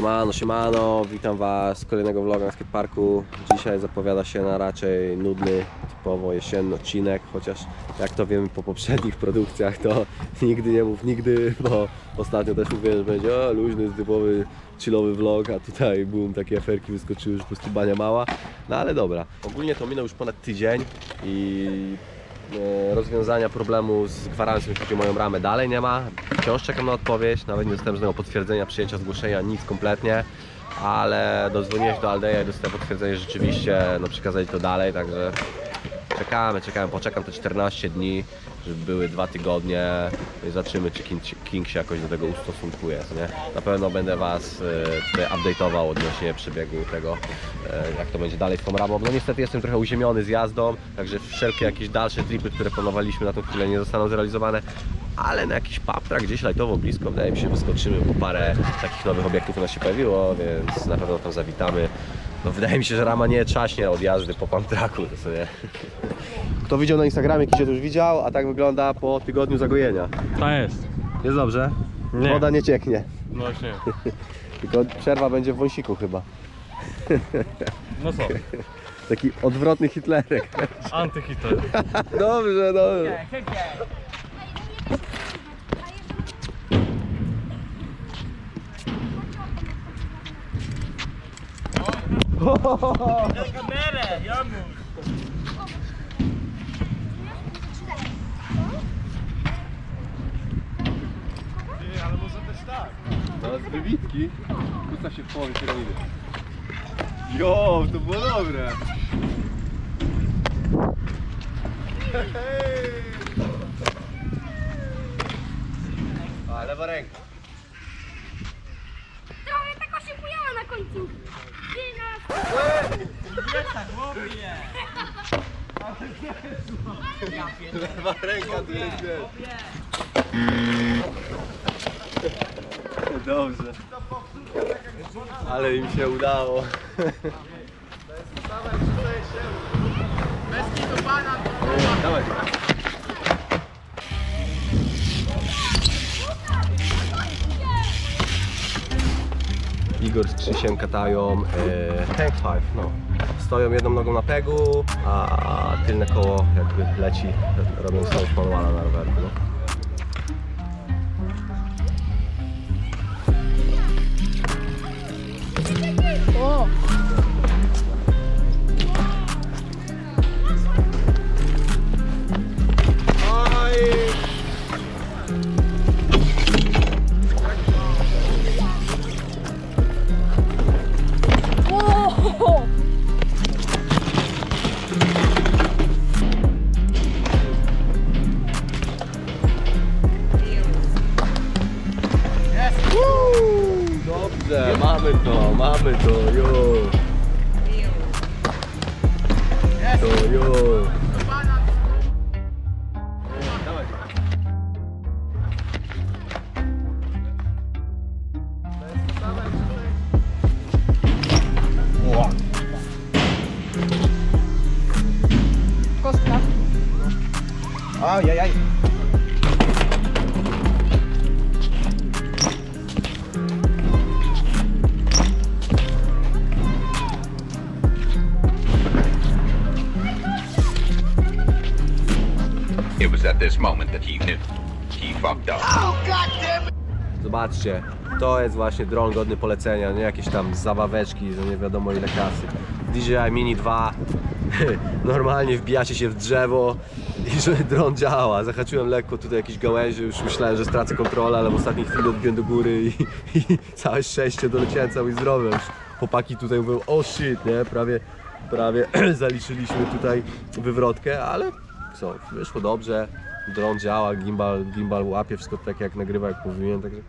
Siemano, siemano, witam Was z kolejnego vloga na skateparku. Dzisiaj zapowiada się na raczej nudny, typowo jesienny odcinek, chociaż jak to wiemy po poprzednich produkcjach, to nigdy nie mów nigdy, bo ostatnio też mówiłem, że będzie o, luźny, typowy, chillowy vlog, a tutaj boom, takie aferki wyskoczyły, już po prostu bania mała. No ale dobra, ogólnie to minął już ponad tydzień i rozwiązania problemu z gwarancją, jeśli chodzi o moją ramę, dalej nie ma. Wciąż czekam na odpowiedź, nawet nie dostałem żadnego potwierdzenia, przyjęcia, zgłoszenia, nic kompletnie. Ale dodzwoniłem się do Aldeja i dostałem potwierdzenie, że rzeczywiście no, przekazali to dalej, także czekamy, czekamy, poczekam te 14 dni, żeby były dwa tygodnie i zobaczymy, czy King, King się jakoś do tego ustosunkuje, nie? Na pewno będę Was e, tutaj update'ował odnośnie przebiegu tego, e, jak to będzie dalej z tą. No niestety jestem trochę uziemiony z jazdą, także wszelkie jakieś dalsze tripy, które planowaliśmy na tą chwilę nie zostaną zrealizowane, ale na jakiś pub gdzieś lajtowo blisko, wydaje mi się, wyskoczymy, bo parę takich nowych obiektów nas się pojawiło, więc na pewno tam zawitamy. No wydaje mi się, że rama nie trzaśnie od jazdy po pump tracku, to sobie... Kto widział na Instagramie, jakiś to już widział, a tak wygląda po tygodniu zagojenia. To jest. Jest dobrze? Nie. Woda nie cieknie, No właśnie. tylko przerwa będzie w wąsiku chyba. No co? Taki odwrotny Hitlerek. Antyhitler. Dobrze, dobrze. Kamerę, Janusz! ale może też tak. No z wybitki. Pusta się w połowie piramidy. Jo, to było dobre. A, lewa ręka. Trochę taka się bujała na końcu. Ty na... Lewa ręka tu. Dobrze. Ale im się udało. Igor z Krzysiem katają e, tank five, no. Stoją jedną nogą na pegu, a tylne koło jakby leci, robiąc tą na rowerku, no. Dobrze, mamy to, mamy to, jo. To jo. Dawaj. Kostka. Ajajaj. It was at this moment that he knew. He fucked up. Zobaczcie, to jest właśnie dron godny polecenia, nie jakieś tam zabaweczki za nie wiadomo ile kasy. DJI Mini 2, normalnie wbijacie się w drzewo i że dron działa. Zahaczyłem lekko tutaj jakieś gałęzie, już myślałem, że stracę kontrolę, ale w ostatniej chwili odbiłem do góry i, i całe szczęście doleciałem cały zdrowy. Już chłopaki tutaj mówią, o shit, nie, prawie, prawie zaliczyliśmy tutaj wywrotkę, ale co, wyszło dobrze. Dron działa, gimbal, gimbal łapie, wszystko tak jak nagrywa, jak powinien, także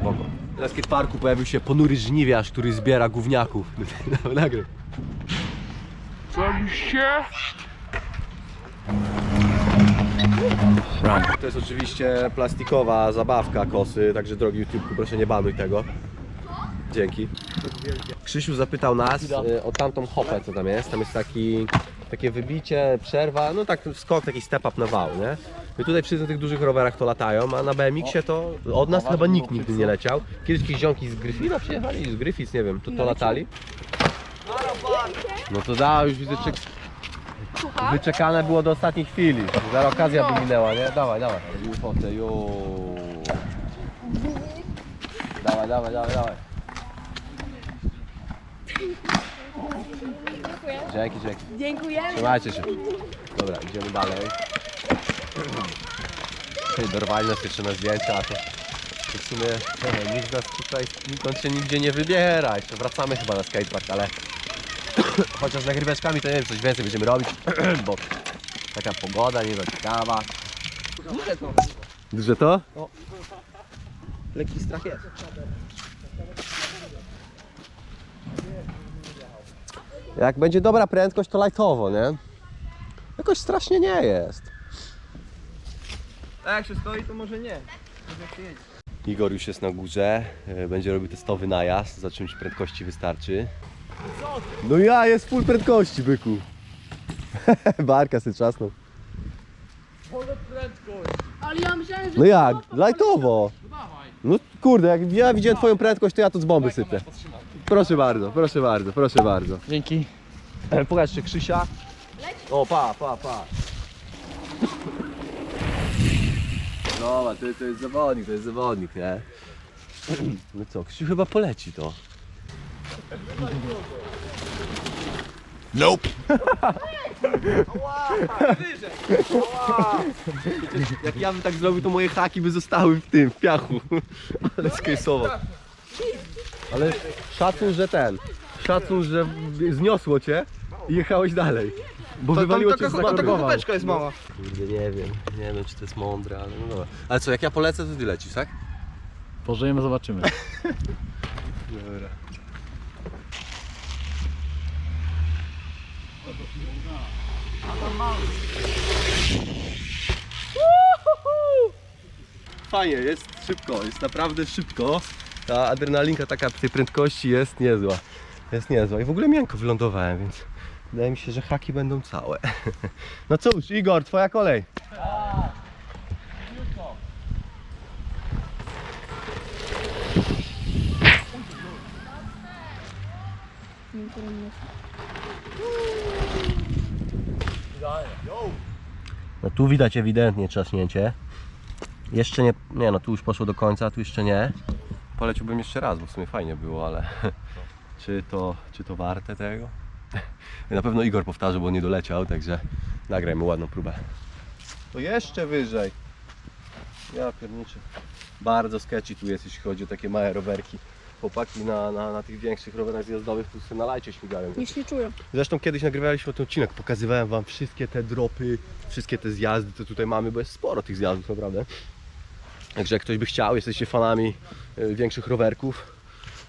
spoko. Na skateparku pojawił się ponury żniwiarz, który zbiera gówniaków. Nagryw. To jest oczywiście plastikowa zabawka kosy, także drogi YouTube, proszę nie banuj tego. Dzięki. Krzysiu zapytał nas y, o tamtą hopę, co tam jest. Tam jest taki takie wybicie, przerwa, no tak skok, taki step up na wał, nie? I tutaj wszyscy na tych dużych rowerach to latają, a na BMX-ie to od nas chyba nikt nigdy nie leciał. Kiedyś jakieś ziomki z Gryfina przyjechali, z Griffiths, nie wiem, to, to latali. No to da, już widzę, Słucham? wyczekane było do ostatniej chwili. Zaraz okazja by minęła, nie? Dawaj, dawaj. Robimy fotę, jo. Dawaj, dawaj, dawaj, dawaj. Dzięki, dzięki. Dziękujemy. Trzymajcie się. Dobra, idziemy dalej. Dorwali nas jeszcze na zdjęcia, a to, to w sumie nie nikt nas tutaj, nikąd się nigdzie nie wybiera. Jeszcze wracamy chyba na skatepark, ale chociaż z nagryweczkami to nie wiem, coś więcej będziemy robić, bo taka pogoda nie za ciekawa. Duże to? Lekki strach jest. Jak będzie dobra prędkość, to lajtowo, nie? Jakoś strasznie nie jest. A jak się stoi, to może nie. Igor już jest na górze, e, będzie robił testowy najazd, za czymś prędkości wystarczy. No ja, jest full prędkości, byku. Barka sobie trzasnął. Ale ja myślałem, że... No jak, lajtowo. No kurde, jak ja widziałem twoją prędkość, to ja tu z bomby sypię. Proszę bardzo, proszę bardzo, proszę bardzo. Dzięki. E, Pokażcie Krzysia. O, pa, pa, pa. Dobra, to, to jest zawodnik, to jest zawodnik, nie? No co, Krzysiu chyba poleci to. Nope. Jak ja bym tak zrobił, to moje haki by zostały w tym, w piachu. Ale skejsowo. Ale szacun, że ten. Szacun, że zniosło cię i jechałeś dalej. Bo wywaliło cię z taka kubeczka jest mała. Kurde, nie wiem, nie wiem czy to jest mądre, ale no dobra. Ale co, jak ja polecę, to ty lecisz, tak? Pożyjemy, zobaczymy. Dobra. Fajnie, jest szybko, jest naprawdę szybko. Ta adrenalinka taka tej prędkości jest niezła. Jest niezła. I w ogóle miękko wylądowałem, więc wydaje mi się, że haki będą całe. No cóż, Igor, twoja kolej. No tu widać ewidentnie trzaśnięcie. Jeszcze nie, nie no tu już poszło do końca, tu jeszcze nie. Poleciłbym jeszcze raz, bo w sumie fajnie było, ale czy to, czy to warte tego? Na pewno Igor powtarzy, bo nie doleciał, także nagrajmy ładną próbę. To jeszcze wyżej. Ja pierniczę. Bardzo sketchy tu jest, jeśli chodzi o takie małe rowerki. Chłopaki na, na, na tych większych rowerach zjazdowych tu sobie na lajcie śmigają. Nic nie czuję. Zresztą kiedyś nagrywaliśmy ten odcinek, pokazywałem wam wszystkie te dropy, wszystkie te zjazdy, co tutaj mamy, bo jest sporo tych zjazdów naprawdę. Także jak ktoś by chciał, jesteście fanami y, większych rowerków,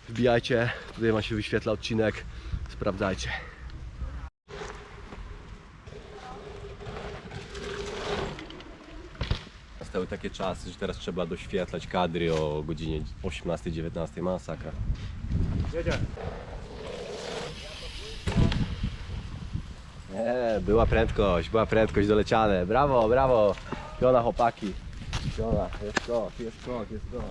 wbijajcie, tutaj wam się wyświetla odcinek, sprawdzajcie. Nastały takie czasy, że teraz trzeba doświetlać kadry o godzinie 18-19, masakra. Nie, była prędkość, była prędkość doleciane. Brawo, brawo. Piona chłopaki. Piona, jest skok, jest skok, jest skok.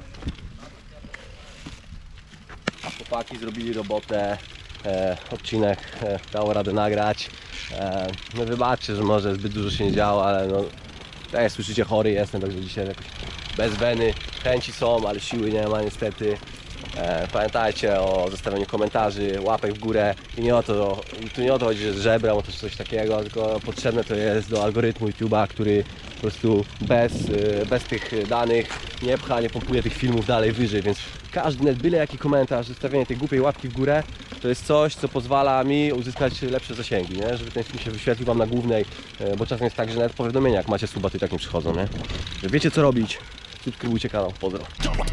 A chłopaki zrobili robotę. E, odcinek e, dało radę nagrać. E, no wybaczcie, że może zbyt dużo się nie działo, ale no tak jak słyszycie chory jestem, także dzisiaj jakoś bez weny. Chęci są, ale siły nie ma niestety. E, pamiętajcie o zostawianiu komentarzy, łapek w górę i nie o to, tu nie o to chodzi, że żebram, o coś takiego, tylko potrzebne to jest do algorytmu YouTube'a, który po prostu bez, e, bez tych danych nie pcha, nie pompuje tych filmów dalej wyżej, więc każdy, nawet byle jaki komentarz, zostawienie tej głupiej łapki w górę, to jest coś, co pozwala mi uzyskać lepsze zasięgi, nie? żeby ten film się wyświetlił Wam na głównej, e, bo czasem jest tak, że nawet powiadomienia jak macie suba, to i tak nie przychodzą, nie? Że wiecie co robić, subskrybujcie kanał, pozdro.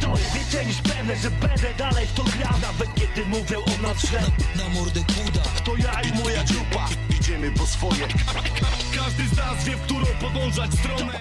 To jest więcej niż pewne, że będę dalej w to grał Nawet kiedy mówią o nas źle Na mordę kuda To ja i moja grupa Idziemy po swoje Każdy z nas wie, w którą podążać stronę